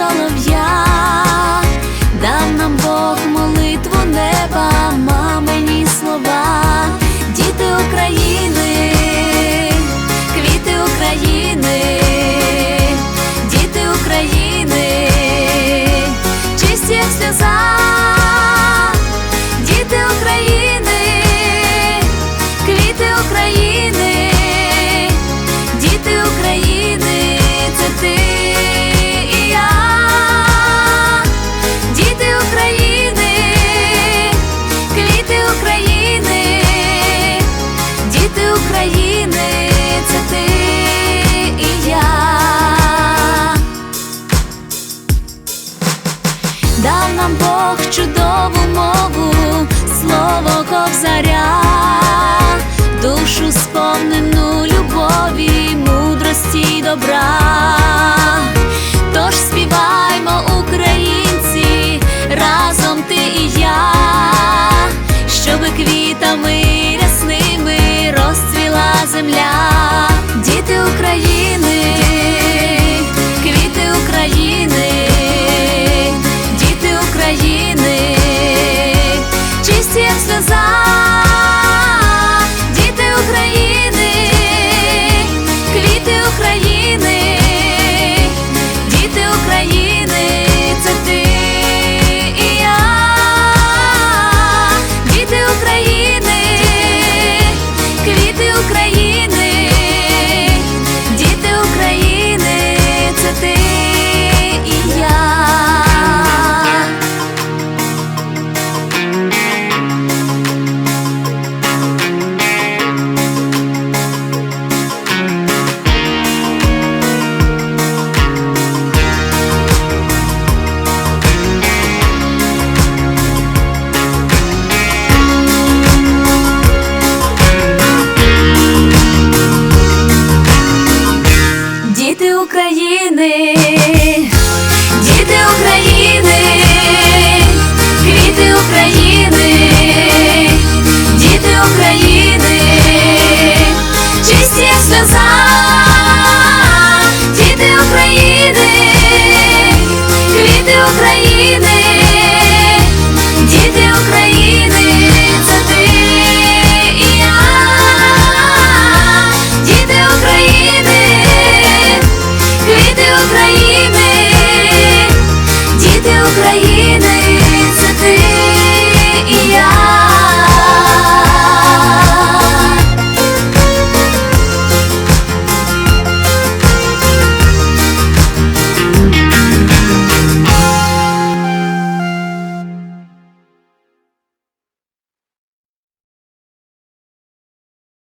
солов'я, дав нам Бог молитву неба, мамині слова. добра. України, діти України, квіти України, України, діти України.